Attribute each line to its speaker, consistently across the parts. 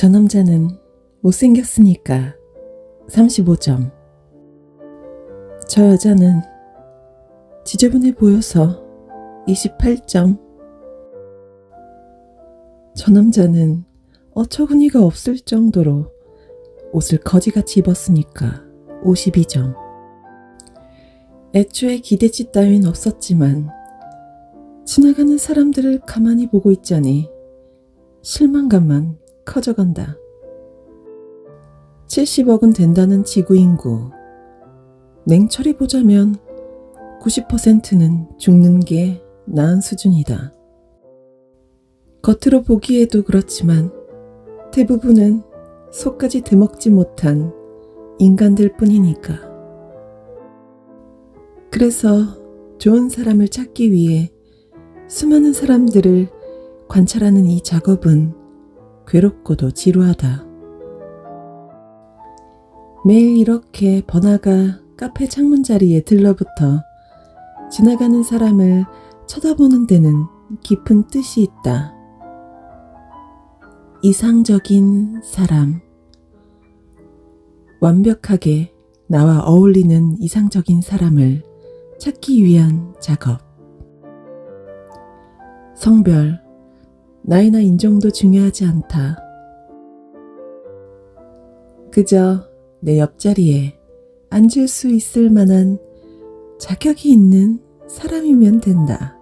Speaker 1: 저 남자는 못생겼으니까 35점. 저 여자는 지저분해 보여서 28점. 저 남자는 어처구니가 없을 정도로 옷을 거지같이 입었으니까 52점. 애초에 기대치 따윈 없었지만 지나가는 사람들을 가만히 보고 있자니 실망감만 커져간다. 70억은 된다는 지구 인구. 냉철히 보자면 90%는 죽는 게 나은 수준이다. 겉으로 보기에도 그렇지만 대부분은 속까지 드먹지 못한 인간들 뿐이니까. 그래서 좋은 사람을 찾기 위해 수많은 사람들을 관찰하는 이 작업은 괴롭고도 지루하다. 매일 이렇게 번화가 카페 창문 자리에 들러붙어 지나가는 사람을 쳐다보는 데는 깊은 뜻이 있다. 이상적인 사람. 완벽하게 나와 어울리는 이상적인 사람을 찾기 위한 작업. 성별, 나이나 인종도 중요하지 않다. 그저 내 옆자리에 앉을 수 있을 만한 자격이 있는 사람이면 된다.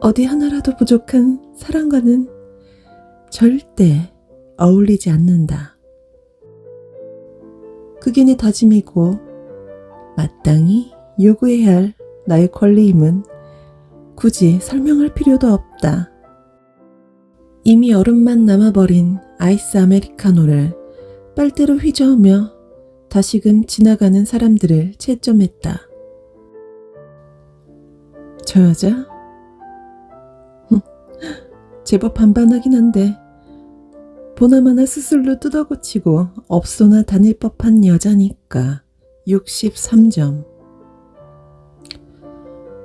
Speaker 1: 어디 하나라도 부족한 사람과는 절대 어울리지 않는다. 그게 내 다짐이고 마땅히 요구해야 할 나의 권리임은 굳이 설명할 필요도 없다. 이미 얼음만 남아버린 아이스 아메리카노를 빨대로 휘저으며 다시금 지나가는 사람들을 채점했다. 저 여자? 흠, 제법 반반하긴 한데 보나마나 스스로 뜯어고치고 업소나 다닐 법한 여자니까 63점.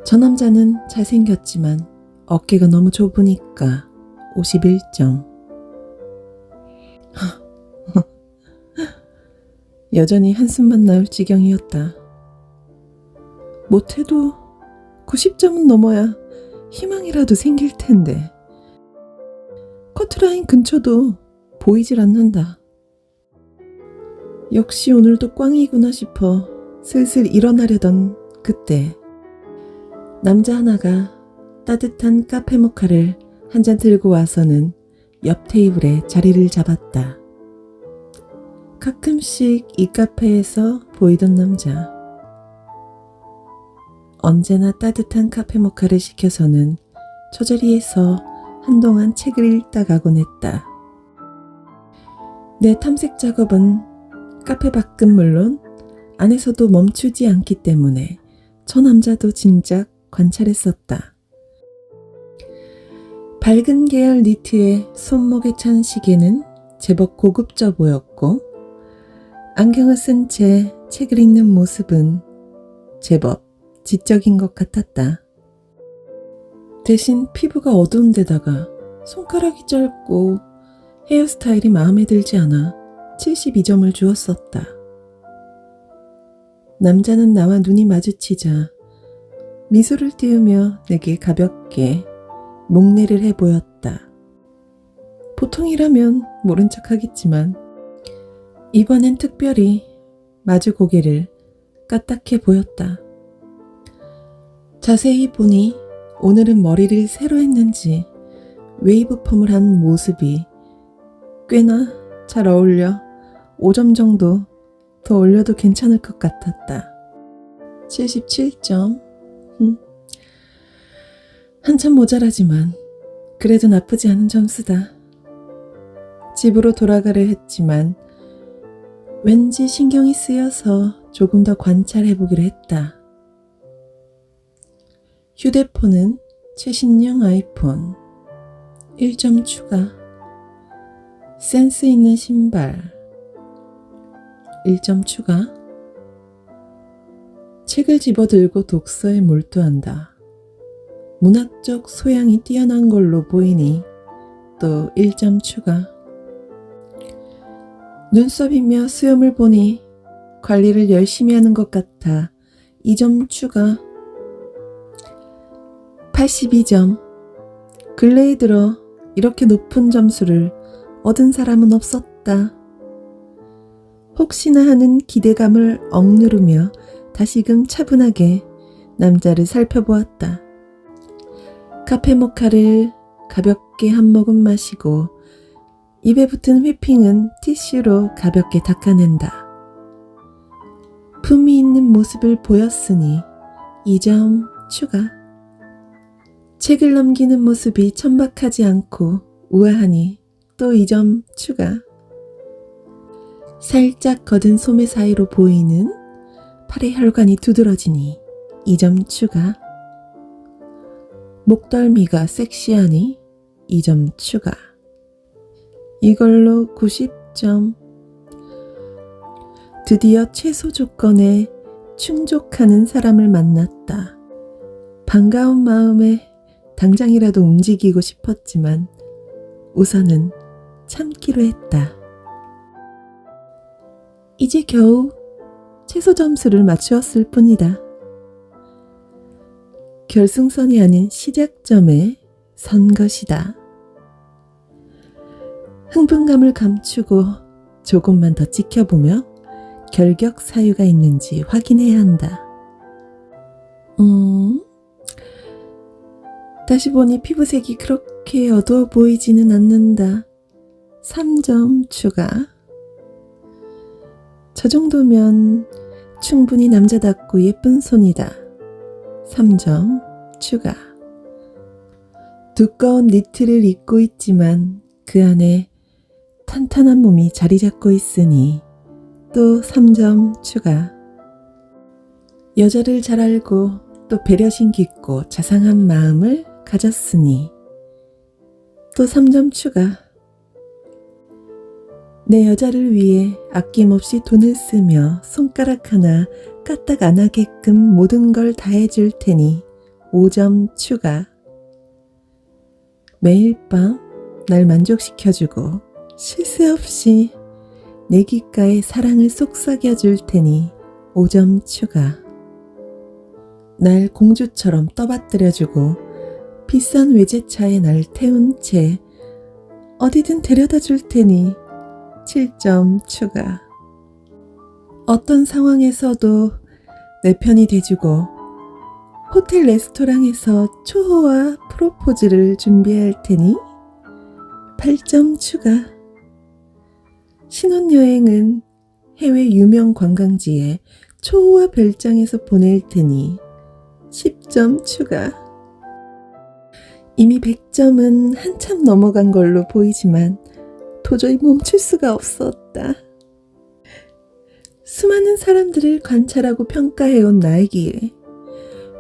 Speaker 1: 저 남자는 잘생겼지만 어깨가 너무 좁으니까 51점. 여전히 한숨만 나올 지경이었다. 못해도 90점은 넘어야 희망이라도 생길 텐데. 커트라인 근처도 보이질 않는다. 역시 오늘도 꽝이구나 싶어 슬슬 일어나려던 그때 남자 하나가 따뜻한 카페 모카를 한 잔 들고 와서는 옆 테이블에 자리를 잡았다. 가끔씩 이 카페에서 보이던 남자. 언제나 따뜻한 카페 모카를 시켜서는 저 자리에서 한동안 책을 읽다 가곤 했다. 내 탐색 작업은 카페 밖은 물론 안에서도 멈추지 않기 때문에 저 남자도 진작 관찰했었다. 밝은 계열 니트에 손목에 찬 시계는 제법 고급져 보였고 안경을 쓴 채 책을 읽는 모습은 제법 지적인 것 같았다. 대신 피부가 어두운 데다가 손가락이 짧고 헤어스타일이 마음에 들지 않아 72점을 주었었다. 남자는 나와 눈이 마주치자 미소를 띄우며 내게 가볍게 목례를 해 보였다. 보통이라면 모른 척 하겠지만 이번엔 특별히 마주 고개를 까딱해 보였다. 자세히 보니 오늘은 머리를 새로 했는지 웨이브 펌을 한 모습이 꽤나 잘 어울려 5점 정도 더 올려도 괜찮을 것 같았다. 77점. 음. 한참 모자라지만 그래도 나쁘지 않은 점수다. 집으로 돌아가려 했지만 왠지 신경이 쓰여서 조금 더 관찰해보기로 했다. 휴대폰은 최신형 아이폰 1점 추가 센스 있는 신발 1점 추가 책을 집어들고 독서에 몰두한다. 문학적 소양이 뛰어난 걸로 보이니 또 1점 추가. 눈썹이며 수염을 보니 관리를 열심히 하는 것 같아 2점 추가. 82점. 근래에 들어 이렇게 높은 점수를 얻은 사람은 없었다. 혹시나 하는 기대감을 억누르며 다시금 차분하게 남자를 살펴보았다. 카페 모카를 가볍게 한 모금 마시고 입에 붙은 휘핑은 티슈로 가볍게 닦아낸다. 품이 있는 모습을 보였으니 2점 추가. 책을 넘기는 모습이 천박하지 않고 우아하니 또 2점 추가. 살짝 거든 소매 사이로 보이는 팔의 혈관이 두드러지니 2점 추가. 목덜미가 섹시하니 2점 추가. 이걸로 90점. 드디어 최소 조건에 충족하는 사람을 만났다. 반가운 마음에 당장이라도 움직이고 싶었지만 우선은 참기로 했다. 이제 겨우 최소 점수를 맞추었을 뿐이다. 결승선이 아닌 시작점에 선 것이다. 흥분감을 감추고 조금만 더 지켜보며 결격 사유가 있는지 확인해야 한다. 음, 다시 보니 피부색이 그렇게 어두워 보이지는 않는다. 3점 추가. 저 정도면 충분히 남자답고 예쁜 손이다. 3점 추가. 두꺼운 니트를 입고 있지만 그 안에 탄탄한 몸이 자리 잡고 있으니 또 3점 추가. 여자를 잘 알고 또 배려심 깊고 자상한 마음을 가졌으니 또 3점 추가. 내 여자를 위해 아낌없이 돈을 쓰며 손가락 하나 까딱 안 하게끔 모든 걸 다 해줄 테니 5점 추가. 매일 밤 날 만족시켜주고 쉴 새 없이 내 귓가에 사랑을 속삭여 줄 테니 5점 추가. 날 공주처럼 떠받들여주고 비싼 외제차에 날 태운 채 어디든 데려다 줄 테니 7점 추가. 어떤 상황에서도 내 편이 돼주고 호텔 레스토랑에서 초호와 프로포즈를 준비할 테니 8점 추가. 신혼여행은 해외 유명 관광지에 초호와 별장에서 보낼 테니 10점 추가. 이미 100점은 한참 넘어간 걸로 보이지만 도저히 멈출 수가 없었다. 수많은 사람들을 관찰하고 평가해온 나에게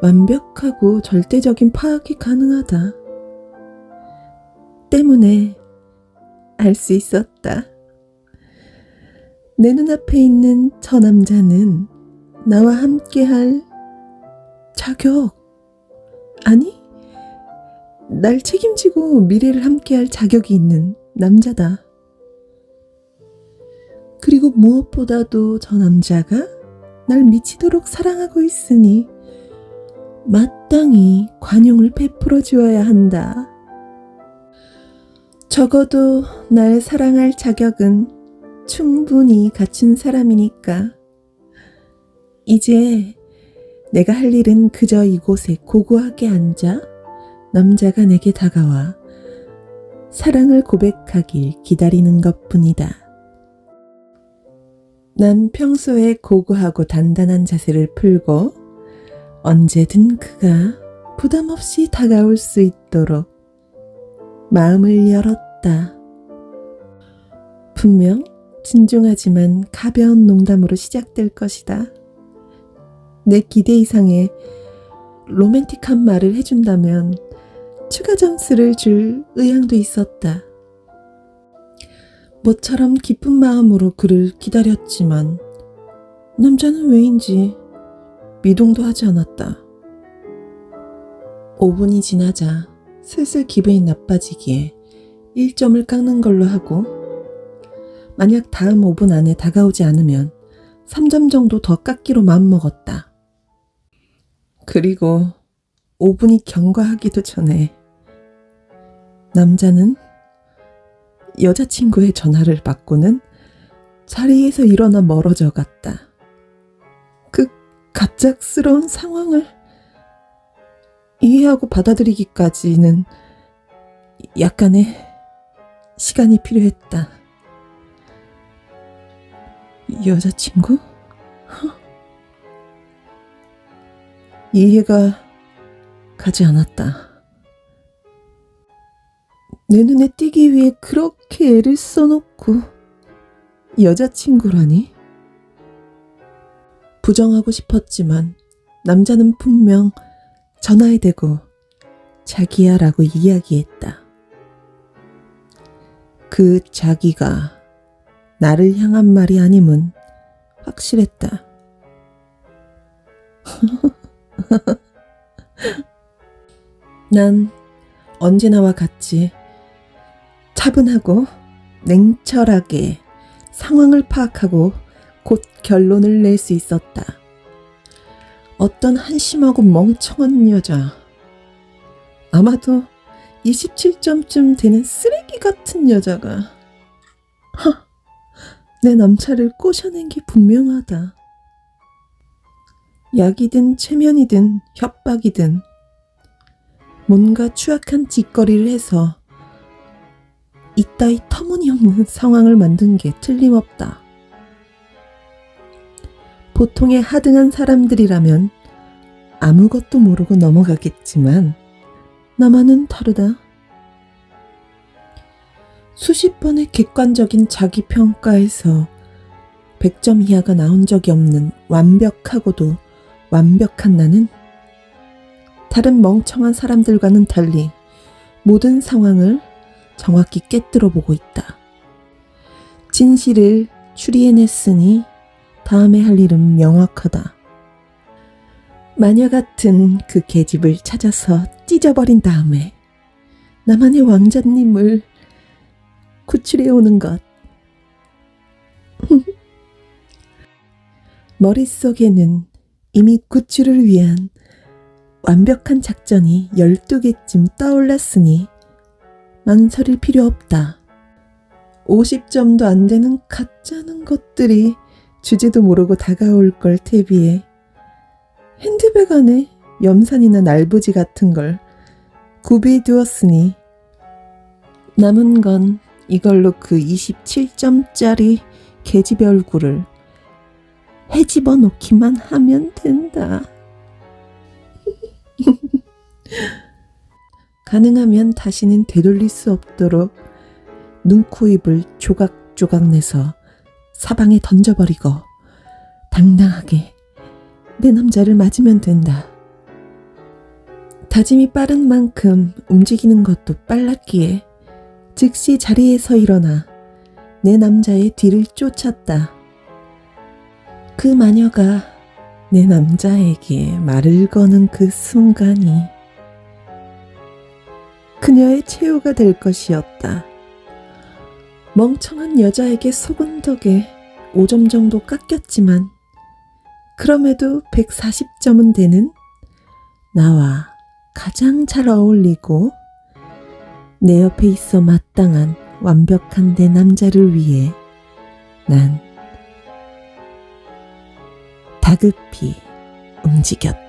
Speaker 1: 완벽하고 절대적인 파악이 가능하다. 때문에 알 수 있었다. 내 눈앞에 있는 저 남자는 나와 함께할 자격, 아니, 날 책임지고 미래를 함께할 자격이 있는 남자다. 그리고 무엇보다도 저 남자가 날 미치도록 사랑하고 있으니 마땅히 관용을 베풀어 주어야 한다. 적어도 날 사랑할 자격은 충분히 갖춘 사람이니까. 이제 내가 할 일은 그저 이곳에 고고하게 앉아 남자가 내게 다가와 사랑을 고백하길 기다리는 것 뿐이다. 난 평소에 고고하고 단단한 자세를 풀고 언제든 그가 부담 없이 다가올 수 있도록 마음을 열었다. 분명 진중하지만 가벼운 농담으로 시작될 것이다. 내 기대 이상의 로맨틱한 말을 해준다면 추가 점수를 줄 의향도 있었다. 모처럼 기쁜 마음으로 그를 기다렸지만 남자는 왜인지 미동도 하지 않았다. 5분이 지나자 슬슬 기분이 나빠지기에 1점을 깎는 걸로 하고, 만약 다음 5분 안에 다가오지 않으면 3점 정도 더 깎기로 마음먹었다. 그리고 5분이 경과하기도 전에 남자는 여자친구의 전화를 받고는 자리에서 일어나 멀어져 갔다. 그 갑작스러운 상황을 이해하고 받아들이기까지는 약간의 시간이 필요했다. 여자친구? 허. 이해가 가지 않았다. 내 눈에 띄기 위해 그렇게 애를 써놓고 여자친구라니? 부정하고 싶었지만 남자는 분명 전화에 대고 자기야 라고 이야기했다. 그 자기가 나를 향한 말이 아님은 확실했다. 난 언제나와 같이 차분하고 냉철하게 상황을 파악하고 곧 결론을 낼 수 있었다. 어떤 한심하고 멍청한 여자. 아마도 27점쯤 되는 쓰레기 같은 여자가 하, 내 남자를 꼬셔낸 게 분명하다. 약이든 체면이든 협박이든 뭔가 추악한 짓거리를 해서 이따위 터무니없는 상황을 만든 게 틀림없다. 보통의 하등한 사람들이라면 아무것도 모르고 넘어가겠지만 나만은 다르다. 수십 번의 객관적인 자기 평가에서 100점 이하가 나온 적이 없는 완벽하고도 완벽한 나는 다른 멍청한 사람들과는 달리 모든 상황을 정확히 깨뜨려 보고 있다. 진실을 추리해냈으니 다음에 할 일은 명확하다. 마녀 같은 그 계집을 찾아서 찢어버린 다음에 나만의 왕자님을 구출해 오는 것. 머릿속에는 이미 구출을 위한 완벽한 작전이 12개쯤 떠올랐으니 망설일 필요 없다. 50점도 안 되는 가짜는 것들이 주제도 모르고 다가올 걸 대비해 핸드백 안에 염산이나 날부지 같은 걸 구비해 두었으니 남은 건 이걸로 그 27점짜리 계집의 얼굴을 헤집어 놓기만 하면 된다. 가능하면 다시는 되돌릴 수 없도록 눈, 코, 입을 조각조각 내서 사방에 던져버리고 당당하게 내 남자를 맞으면 된다. 다짐이 빠른 만큼 움직이는 것도 빨랐기에 즉시 자리에서 일어나 내 남자의 뒤를 쫓았다. 그 마녀가 내 남자에게 말을 거는 그 순간이 그녀의 최후가 될 것이었다. 멍청한 여자에게 속은 덕에 5점 정도 깎였지만 그럼에도 140점은 되는 나와 가장 잘 어울리고 내 옆에 있어 마땅한 완벽한 내 남자를 위해 난 다급히 움직였다.